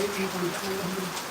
ਹੈ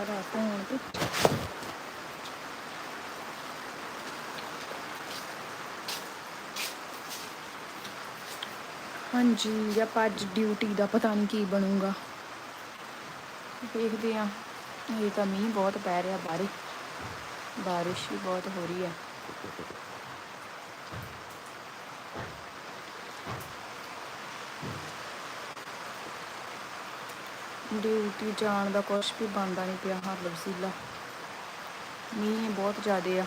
ਸਾਰਾ ਫੋਨ ਤੇ। ਹਾਂਜੀ, ਆਪਾਂ ਅੱਜ ਡਿਊਟੀ ਦਾ ਪਤਾ ਨਹੀਂ ਕੀ ਬਣੂਗਾ। ਦੇਖਦੇ ਆ ਇਹ ਤਾਂ ਮੀਂਹ ਬਹੁਤ ਪੈ ਰਿਹਾ ਬਾਹਰੇ। ਬਾਰਿਸ਼ ਵੀ ਬਹੁਤ ਹੋ ਰਹੀ ਹੈ। ਡਿਊਟੀ ਜਾਣ ਦਾ ਕੁਛ ਵੀ ਬਣਦਾ ਨਹੀਂ ਪਿਆ ਹਰ ਵਸੀਲਾ। ਮੀਂਹ ਬਹੁਤ ਜ਼ਿਆਦੇ ਆ।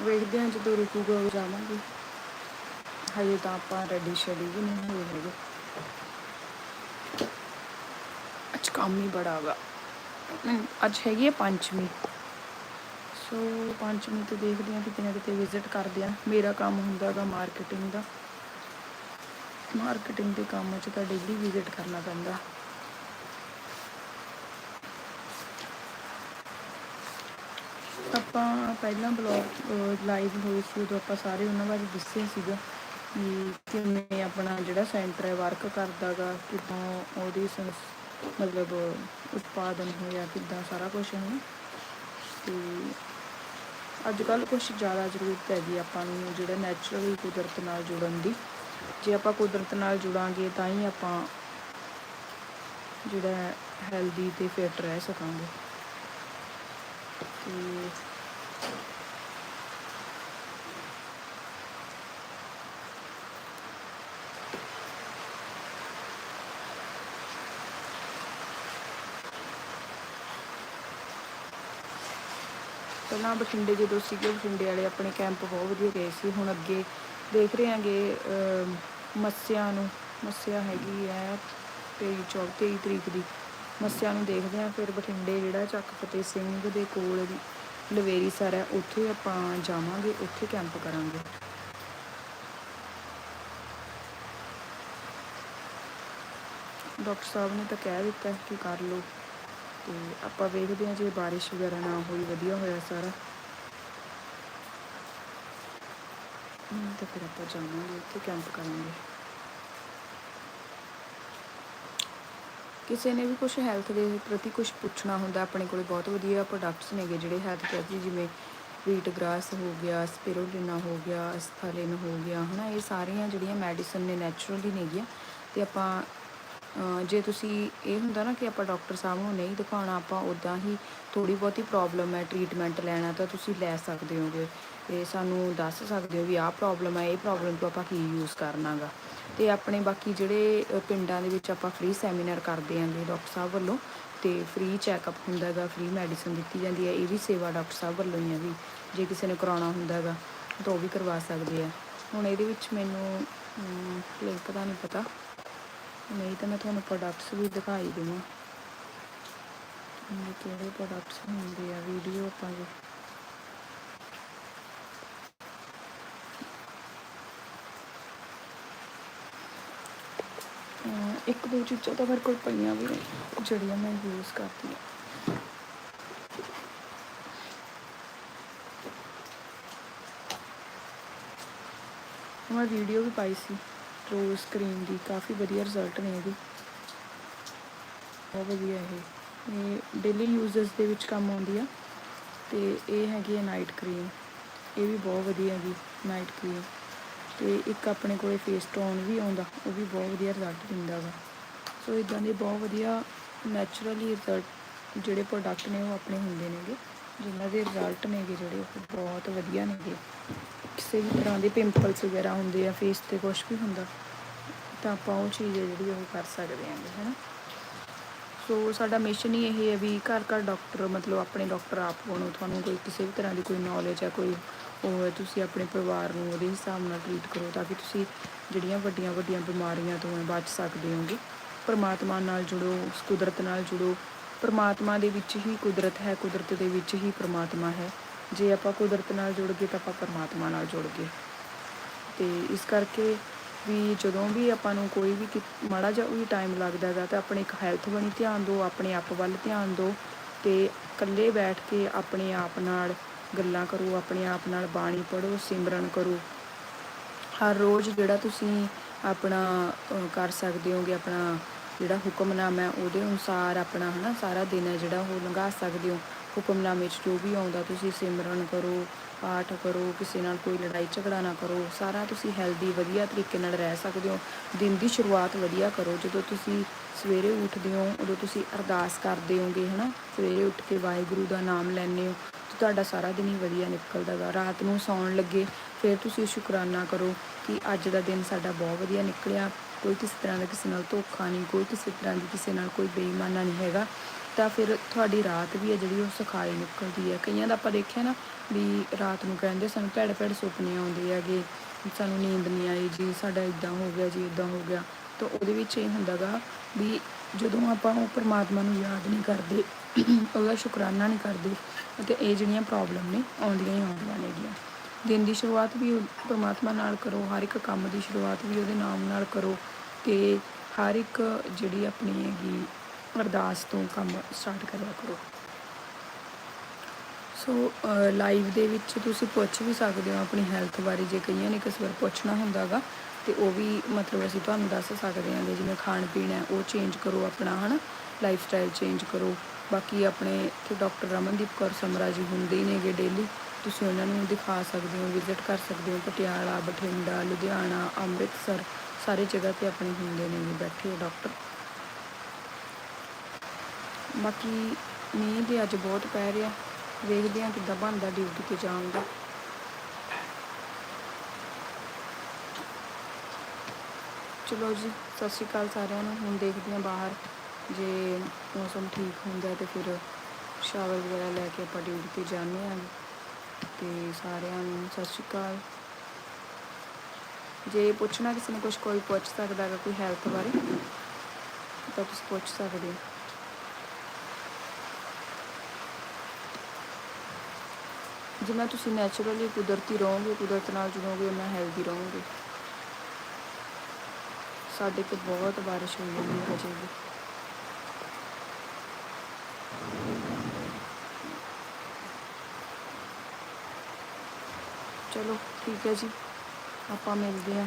ਵੇਖਦੇ ਹਾਂ ਜਦੋਂ ਰੁਕੂਗਾ ਉਹ ਜਾਵਾਂਗੇ। ਹਜੇ ਤਾਂ ਆਪਾਂ ਰੈਡੀ ਸ਼ੈਡੀ ਵੀ ਨਹੀਂ ਹੋਏ ਹੈਗੇ। ਅੱਜ ਕੰਮ ਹੀ ਬੜਾ ਹੈਗਾ ਅੱਜ ਹੈਗੀ ਹੈ ਪੰਚਮੀ ਸੋ ਪੰਚਮੀ ਤੇ ਦੇਖਦੇ ਹਾਂ ਕਿਤੇ ਨਾ ਕਿਤੇ ਵਿਜ਼ਿਟ ਕਰਦੇ ਆ ਮੇਰਾ ਕੰਮ ਹੁੰਦਾ ਹੈਗਾ ਮਾਰਕੀਟਿੰਗ ਦਾ। ਮਾਰਕੀਟਿੰਗ ਦੇ ਕੰਮ 'ਚ ਤਾਂ ਡੇਲੀ ਵਿਜ਼ਿਟ ਕਰਨਾ ਪੈਂਦਾ। ਆਪਾਂ ਪਹਿਲਾਂ ਬਲੌਗ ਲਾਈਵ ਹੋਏ ਸੀ, ਉਦੋਂ ਆਪਾਂ ਸਾਰੇ ਉਹਨਾਂ ਬਾਰੇ ਦੱਸਿਆ ਸੀਗਾ ਕਿ ਕਿਵੇਂ ਆਪਣਾ ਜਿਹੜਾ ਸੈਂਟਰ ਹੈ ਵਰਕ ਕਰਦਾਗਾ, ਕਿਦਾਂ ਉਹਦੀ ਸੰਸ- ਮਤਲਬ ਉਤਪਾਦਨ ਹੋਇਆ, ਕਿਦਾਂ ਸਾਰਾ ਕੁਝ ਹੈ ਤੇ ਅੱਜ ਕੱਲ ਕੁਝ ਜ਼ਿਆਦਾ ਜ਼ਰੂਰਤ ਹੈਗੀ ਆਪਾਂ ਨੂੰ ਜਿਹੜਾ ਨੈਚੁਰਲੀ ਕੁਦਰਤ ਨਾਲ ਜੁੜਨ ਦੀ। ਜੇ ਆਪਾਂ ਕੁਦਰਤ ਨਾਲ ਜੁੜਾਂਗੇ, ਤਾਂ ਹੀ ਆਪਾਂ ਜਿਹੜਾ ਹੈਲਦੀ ਤੇ ਫਿਟ ਰਹਿ ਸਕਾਂਗੇ। ਤੇ ਪਹਿਲਾਂ ਬਠਿੰਡੇ ਜਦੋਂ ਸੀਗੇ ਬਠਿੰਡੇ ਵਾਲੇ ਆਪਣੇ ਕੈਂਪ ਬਹੁਤ ਵਧੀਆ ਗਏ ਸੀ। ਹੁਣ ਅੱਗੇ ਦੇਖ ਰਹੇ ਹਾਂਗੇ ਅਮ, ਮੱਸਿਆ ਨੂੰ। ਮੱਸਿਆ ਹੈਗੀ ਹੈ 23 ਚੌ 23 ਤਰੀਕ ਦੀ। ਮੱਸਿਆ ਨੂੰ ਦੇਖਦੇ ਹਾਂ ਫਿਰ ਬਠਿੰਡੇ ਜਿਹੜਾ ਚੱਕ ਫਤਿਹ ਸਿੰਘ ਦੇ ਕੋਲ ਲਵੇਰੀ ਸਰ ਹੈ ਉੱਥੇ ਆਪਾਂ ਜਾਵਾਂਗੇ ਉੱਥੇ ਕੈਂਪ ਕਰਾਂਗੇ। ਡਾਕਟਰ ਸਾਹਿਬ ਨੇ ਤਾਂ ਕਹਿ ਦਿੱਤਾ ਹੈ ਕਿ ਕਰ ਲਓ ਤੇ ਆਪਾਂ ਵੇਖਦੇ ਹਾਂ ਜੇ ਬਾਰਿਸ਼ ਵਗੈਰਾ ਨਾ ਹੋਈ ਵਧੀਆ ਹੋਇਆ ਸਾਰਾ। ਹਮ, ਫਿਰ ਆਪਾਂ ਜਾਵਾਂਗੇ ਉੱਥੇ ਕੈਂਪ ਕਰਾਂਗੇ। ਕਿਸੇ ਨੇ ਵੀ ਕੁਝ ਹੈਲਥ ਦੇ ਪ੍ਰਤੀ ਕੁਝ ਪੁੱਛਣਾ ਹੁੰਦਾ, ਆਪਣੇ ਕੋਲੇ ਬਹੁਤ ਵਧੀਆ ਪ੍ਰੋਡਕਟਸ ਨੇਗੇ ਜਿਹੜੇ ਹੈਲਥ ਕੇਅਰ ਦੀ, ਜਿਵੇਂ ਵੀਟ ਗ੍ਰਾਸ ਹੋ ਗਿਆ ਸਪਿਰੁਲਿਨਾ ਹੋ ਗਿਆ ਅਸਥਾਲਿਨ ਹੋ ਗਿਆ, ਹਨਾ, ਇਹ ਸਾਰੀਆਂ ਜਿਹੜੀਆਂ ਮੈਡੀਸਨ ਨੇ ਨੈਚੁਰਲੀ ਨੇਗੀਆਂ ਤੇ ਆਪਾਂ ਜੇ ਤੁਸੀਂ ਇਹ ਹੁੰਦਾ ਨਾ ਕਿ ਆਪਾਂ ਡਾਕਟਰ ਸਾਹਿਬ ਨੂੰ ਨਹੀਂ ਦਿਖਾਉਣਾ, ਆਪਾਂ ਉਦਾਂ ਹੀ ਥੋੜੀ ਬਹੁਤੀ ਪ੍ਰੋਬਲਮ ਹੈ ਟ੍ਰੀਟਮੈਂਟ ਲੈਣਾ ਤਾਂ ਤੁਸੀਂ ਲੈ ਸਕਦੇ ਹੋਗੇ। ਤੇ ਸਾਨੂੰ ਦੱਸ ਸਕਦੇ ਹੋ ਵੀ ਆਹ ਪ੍ਰੋਬਲਮ ਹੈ ਇਹ ਪ੍ਰੋਬਲਮ ਤੋਂ ਆਪਾਂ ਕੀ ਯੂਜ਼ ਕਰਨਾਗਾ। ਤੇ ਆਪਣੇ ਬਾਕੀ ਜਿਹੜੇ ਪਿੰਡਾਂ ਦੇ ਵਿੱਚ ਆਪਾਂ ਫ੍ਰੀ ਸੈਮੀਨਾਰ ਕਰਦੇ ਆਂਗੇ ਡਾਕਟਰ ਸਾਹਿਬ ਵੱਲੋਂ, ਤੇ ਫ੍ਰੀ ਚੈੱਕਅਪ ਹੁੰਦਾ ਹੈਗਾ ਫ੍ਰੀ ਮੈਡੀਸਨ ਦਿੱਤੀ ਜਾਂਦੀ ਹੈ ਇਹ ਵੀ ਸੇਵਾ ਡਾਕਟਰ ਸਾਹਿਬ ਵੱਲੋਂ ਹੀ ਆ ਵੀ, ਜੇ ਕਿਸੇ ਨੇ ਕਰਾਉਣਾ ਹੁੰਦਾ ਹੈਗਾ ਤਾਂ ਉਹ ਵੀ ਕਰਵਾ ਸਕਦੇ ਆ। ਹੁਣ ਇਹਦੇ ਵਿੱਚ ਮੈਨੂੰ ਲਿੰਕ ਦਾ ਨਹੀਂ ਪਤਾ। ਨਹੀਂ ਤਾਂ ਮੈਂ ਤੁਹਾਨੂੰ ਪ੍ਰੋਡਕਟਸ ਵੀ ਦਿਖਾਈ ਦੇਵਾਂ। ਕਿਹੜੇ ਪ੍ਰੋਡਕਟਸ ਹੁੰਦੇ ਆ ਵੀਡੀਓ ਆਪਾਂ ਜੇ ਇੱਕ ਦੋ ਚੀਜ਼ਾਂ ਤਾਂ ਮੇਰੇ ਕੋਲ ਪਈਆਂ ਵੀ ਨੇ, ਜਿਹੜੀਆਂ ਮੈਂ ਯੂਜ਼ ਕਰਦੀ ਹਾਂ। ਮੈਂ ਵੀਡੀਓ ਵੀ ਪਾਈ ਸੀ ਰੋਜ਼ ਕਰੀਮ ਦੀ ਕਾਫੀ ਵਧੀਆ ਰਿਜ਼ਲਟ ਨੇ ਇਹਦੇ। ਬਹੁਤ ਵਧੀਆ ਇਹ। ਇਹ ਡੇਲੀ ਯੂਜ਼ਸ ਦੇ ਵਿੱਚ ਕੰਮ ਆਉਂਦੀ ਆ, ਤੇ ਇਹ ਹੈਗੀ ਹੈ ਨਾਈਟ ਕਰੀਮ ਇਹ ਵੀ ਬਹੁਤ ਵਧੀਆ ਹੈਗੀ ਨਾਈਟ ਕਰੀਮ ਤੇ ਇੱਕ ਆਪਣੇ ਕੋਲੇ ਫੇਸ ਟੋਨ ਵੀ ਆਉਂਦਾ, ਉਹ ਵੀ ਬਹੁਤ ਵਧੀਆ ਰਿਜ਼ਲਟ ਦਿੰਦਾ ਵਾ। ਸੋ ਇਦਾਂ ਦੇ ਬਹੁਤ ਵਧੀਆ ਨੈਚੁਰਲੀ ਰਿਜ਼ਲਟ ਜਿਹੜੇ ਪ੍ਰੋਡਕਟ ਨੇ ਉਹ ਆਪਣੇ ਹੁੰਦੇ ਨੇਗੇ, ਜਿਨ੍ਹਾਂ ਦੇ ਰਿਜ਼ਲਟ ਨੇਗੇ ਜਿਹੜੇ ਉਹ ਬਹੁਤ ਵਧੀਆ ਨੇਗੇ। ਕਿਸੇ ਵੀ ਤਰ੍ਹਾਂ ਦੇ ਪਿੰਪਲਸ ਵਗੈਰਾ ਹੁੰਦੇ ਆ ਫੇਸ ਤੇ ਕੁਝ ਵੀ ਹੁੰਦਾ, ਤਾਂ ਆਪਾਂ ਉਹ ਚੀਜ਼ ਹੈ ਜਿਹੜੀ ਉਹ ਕਰ ਸਕਦੇ ਆਂਗੇ ਹੈਨਾ। ਸੋ ਸਾਡਾ ਮਿਸ਼ਨ ਹੀ ਇਹ ਹੈ ਵੀ ਘਰ ਘਰ ਡਾਕਟਰ ਮਤਲਬ ਆਪਣੇ ਡਾਕਟਰ ਆਪ ਬਣੋ ਤੁਹਾਨੂੰ ਕੋਈ ਕਿਸੇ ਵੀ ਤਰ੍ਹਾਂ ਦੀ ਕੋਈ ਨੌਲੇਜ ਹੈ ਕੋਈ ਉਹ ਹੈ, ਤੁਸੀਂ ਆਪਣੇ ਪਰਿਵਾਰ ਨੂੰ ਉਹਦੇ ਹਿਸਾਬ ਨਾਲ ਟਰੀਟ ਕਰੋ ਤਾਂ ਕਿ ਤੁਸੀਂ ਜਿਹੜੀਆਂ ਵੱਡੀਆਂ ਵੱਡੀਆਂ ਬਿਮਾਰੀਆਂ ਤੋਂ ਬਚ ਸਕਦੇ ਹੋਗੇ ਪਰਮਾਤਮਾ ਨਾਲ ਜੁੜੋ ਉਸ ਕੁਦਰਤ ਨਾਲ ਜੁੜੋ। ਪਰਮਾਤਮਾ ਦੇ ਵਿੱਚ ਹੀ ਕੁਦਰਤ ਹੈ, ਕੁਦਰਤ ਦੇ ਵਿੱਚ ਹੀ ਪਰਮਾਤਮਾ ਹੈ। ਜੇ ਆਪਾਂ ਕੁਦਰਤ ਨਾਲ ਜੁੜ ਗਏ ਤਾਂ ਆਪਾਂ ਪਰਮਾਤਮਾ ਨਾਲ ਜੁੜ ਗਏ ਤੇ ਇਸ ਕਰਕੇ ਵੀ ਜਦੋਂ ਵੀ ਆਪਾਂ ਨੂੰ ਕੋਈ ਵੀ ਕਿ- ਮਾੜਾ ਜਿਹਾ ਵੀ ਟਾਈਮ ਲੱਗਦਾ ਹੈਗਾ ਤਾਂ ਆਪਣੇ ਇੱਕ ਹੈਲਥ ਬਣੀ ਧਿਆਨ ਦਿਓ, ਆਪਣੇ ਆਪ ਵੱਲ ਧਿਆਨ ਦਿਓ ਤੇ ਇਕੱਲੇ ਬੈਠ ਕੇ ਆਪਣੇ ਆਪ ਨਾਲ ਗੱਲਾਂ ਕਰੋ, ਆਪਣੇ ਆਪ ਨਾਲ ਬਾਣੀ ਪੜੋ ਸਿਮਰਨ ਕਰੋ। ਹਰ ਰੋਜ਼ ਜਿਹੜਾ ਤੁਸੀਂ ਆਪਣਾ ਕਰ ਸਕਦੇ ਹੋਗੇ, ਆਪਣਾ ਜਿਹੜਾ ਹੁਕਮਨਾਮਾ ਹੈ, ਉਹਦੇ ਅਨੁਸਾਰ ਆਪਣਾ, ਹਨਾ, ਸਾਰਾ ਦਿਨ ਹੈ ਜਿਹੜਾ ਉਹ ਲੰਘਾ ਸਕਦੇ ਹੋ। ਹੁਕਮਨਾਮੇ 'ਚ ਜੋ ਵੀ ਆਉਂਦਾ, ਤੁਸੀਂ ਸਿਮਰਨ ਕਰੋ, ਪਾਠ ਕਰੋ, ਕਿਸੇ ਨਾਲ ਕੋਈ ਲੜਾਈ ਝਗੜਾ ਨਾ ਕਰੋ, ਸਾਰਾ ਤੁਸੀਂ ਹੈਲਦੀ ਵਧੀਆ ਤਰੀਕੇ ਨਾਲ ਰਹਿ ਸਕਦੇ ਹੋ। ਦਿਨ ਦੀ ਸ਼ੁਰੂਆਤ ਵਧੀਆ ਕਰੋ, ਜਦੋਂ ਤੁਸੀਂ ਸਵੇਰੇ ਉੱਠਦੇ ਹੋ, ਉਦੋਂ ਤੁਸੀਂ ਅਰਦਾਸ ਕਰਦੇ ਹੋਗੇ, ਹਨਾ? ਸਵੇਰੇ ਉੱਠ ਕੇ ਵਾਹਿਗੁਰੂ ਦਾ ਨਾਮ ਲੈਂਦੇ ਹੋ, ਤੇ ਤੁਹਾਡਾ ਸਾਰਾ ਦਿਨ ਹੀ ਵਧੀਆ ਨਿਕਲਦਾ ਗਾ। ਰਾਤ ਨੂੰ ਸੌਣ ਲੱਗੇ, ਫਿਰ ਤੁਸੀਂ ਸ਼ੁਕਰਾਨਾ ਕਰੋ ਕਿ ਅੱਜ ਦਾ ਦਿਨ ਸਾਡਾ ਬਹੁਤ ਵਧੀਆ ਨਿਕਲਿਆ। ਕੋਈ ਕਿਸੇ ਤਰ੍ਹਾਂ ਦਾ ਕਿਸੇ ਨਾਲ ਧੋਖਾ ਨਹੀਂ, ਕੋਈ ਕਿਸੇ ਤਰ੍ਹਾਂ ਦੀ ਕਿਸੇ ਨਾਲ ਕੋਈ ਬੇਈਮਾਨਾ ਨਹੀਂ ਹੈਗਾ। ਤਾਂ ਫਿਰ ਤੁਹਾਡੀ ਰਾਤ ਵੀ ਹੈ ਜਿਹੜੀ ਉਹ ਸੁਖਾਈ ਨਿਕਲਦੀ ਹੈ। ਕਈਆਂ ਦਾ ਆਪਾਂ ਦੇਖਿਆ ਨਾ ਵੀ ਰਾਤ ਨੂੰ ਕਹਿੰਦੇ ਸਾਨੂੰ ਭੈੜੇ ਭੈੜੇ ਸੁਪਨੇ ਆਉਂਦੇ ਹੈਗੇ, ਸਾਨੂੰ ਨੀਂਦ ਨਹੀਂ ਆਈ ਜੀ, ਸਾਡਾ ਇਦਾਂ ਹੋ ਗਿਆ ਜੀ ਇਦਾਂ ਹੋ ਗਿਆ। ਤਾਂ ਉਹਦੇ ਵਿੱਚ ਇਹ ਹੁੰਦਾਗਾ ਵੀ ਜਦੋਂ ਆਪਾਂ ਉਹ ਪਰਮਾਤਮਾ ਨੂੰ ਯਾਦ ਨਹੀਂ ਕਰਦੇ, ਉਹਦਾ ਸ਼ੁਕਰਾਨਾ ਨਹੀਂ ਕਰਦੇ ਅਤੇ ਇਹ ਜਿਹੜੀਆਂ ਪ੍ਰੋਬਲਮ ਨੇ ਆਉਂਦੀਆਂ ਹੀ ਆਉਂਦੀਆਂ ਨੇਗੀਆਂ ਦਿਨ ਦੀ ਸ਼ੁਰੂਆਤ ਵੀ ਪਰਮਾਤਮਾ ਨਾਲ ਕਰੋ, ਹਰ ਇੱਕ ਕੰਮ ਦੀ ਸ਼ੁਰੂਆਤ ਵੀ ਉਹਦੇ ਨਾਮ ਨਾਲ ਕਰੋ ਤੇ ਹਰ ਇੱਕ ਜਿਹੜੀ ਆਪਣੀ ਹੈਗੀ ਅਰਦਾਸ ਤੋਂ ਕੰਮ ਸਟਾਰਟ ਕਰਿਆ ਕਰੋ। ਸੋ ਲਾਈਵ ਦੇ ਵਿੱਚ ਤੁਸੀਂ ਪੁੱਛ ਵੀ ਸਕਦੇ ਹੋ ਆਪਣੀ ਹੈਲਥ ਬਾਰੇ, ਜੇ ਕਈਆਂ ਨੇ ਕਿਸੇ ਵਾਰ ਪੁੱਛਣਾ ਹੁੰਦਾਗਾ, ਤੇ ਉਹ ਵੀ ਮਤਲਬ ਅਸੀਂ ਤੁਹਾਨੂੰ ਦੱਸ ਸਕਦੇ ਹਾਂ ਜਿਵੇਂ ਖਾਣ ਪੀਣ ਹੈ, ਉਹ ਚੇਂਜ ਕਰੋ ਆਪਣਾ, ਹਨਾ? ਲਾਈਫ ਸਟਾਈਲ ਚੇਂਜ ਕਰੋ। ਬਾਕੀ ਆਪਣੇ ਇੱਥੇ ਡਾਕਟਰ ਰਮਨਦੀਪ ਕੌਰ ਸਮਰਾ ਜੀ ਹੁੰਦੇ ਹੀ ਨੇਗੇ ਡੇਲੀ ਤੁਸੀਂ ਉਹਨਾਂ ਨੂੰ ਦਿਖਾ ਸਕਦੇ ਹੋ ਵਿਜ਼ਿਟ ਕਰ ਸਕਦੇ ਹੋ, ਪਟਿਆਲਾ, ਬਠਿੰਡਾ, ਲੁਧਿਆਣਾ, ਅੰਮ੍ਰਿਤਸਰ, ਸਾਰੇ ਜਗ੍ਹਾ ਤੇ ਆਪਣੇ ਹੁੰਦੇ ਨੇ ਬੈਠੇ ਹੋਏ ਡਾਕਟਰ ਬਾਕੀ ਮੀਂਹ ਤੇ ਅੱਜ ਬਹੁਤ ਪੈ ਰਿਹਾ। ਵੇਖਦੇ ਹਾਂ ਕਿੱਦਾਂ ਬਣਦਾ ਡਿਊਟੀ ਤੇ ਜਾਣ ਦਾ। ਚਲੋ ਜੀ, ਸਤਿ ਸ਼੍ਰੀ ਅਕਾਲ ਸਾਰਿਆਂ ਨੂੰ। ਹੁਣ ਦੇਖਦੇ ਹਾਂ ਬਾਹਰ ਜੇ ਮੌਸਮ ਠੀਕ ਹੁੰਦਾ ਹੈ ਤੇ ਫਿਰ ਸ਼ਾਵਰ ਵਗੈਰਾ ਲੈ ਕੇ ਆਪਾਂ ਡਿਊਟੀ ਤੇ ਜਾਂਦੇ ਹਾਂ ਤੇ ਸਾਰਿਆਂ ਨੂੰ ਸਤਿ ਸ਼੍ਰੀ ਅਕਾਲ। ਜੇ ਪੁੱਛਣਾ ਕਿਸੇ ਨੇ ਕੁਝ ਕੋਈ ਪੁੱਛ ਸਕਦਾ ਹੈਗਾ, ਕੋਈ ਹੈਲਥ ਬਾਰੇ, ਤਾਂ ਤੁਸੀਂ ਪੁੱਛ ਸਕਦੇ ਹੋ। ਜਿੰਨਾ ਤੁਸੀਂ ਨੈਚੁਰਲੀ ਕੁਦਰਤੀ ਰਹੋਗੇ, ਕੁਦਰਤ ਨਾਲ ਜੁੜੋਗੇ ਉਨਾ ਹੈਲਦੀ ਰਹੋਗੇ। ਸਾਡੇ ਤੇ ਬਹੁਤ ਬਾਰਿਸ਼ ਹੋਈ ਜਾਂਦੀ ਹੈ ਹਜੇ ਵੀ। ਚਲੋ, ਠੀਕ ਹੈ ਜੀ। ਆਪਾਂ ਮਿਲਦੇ ਆ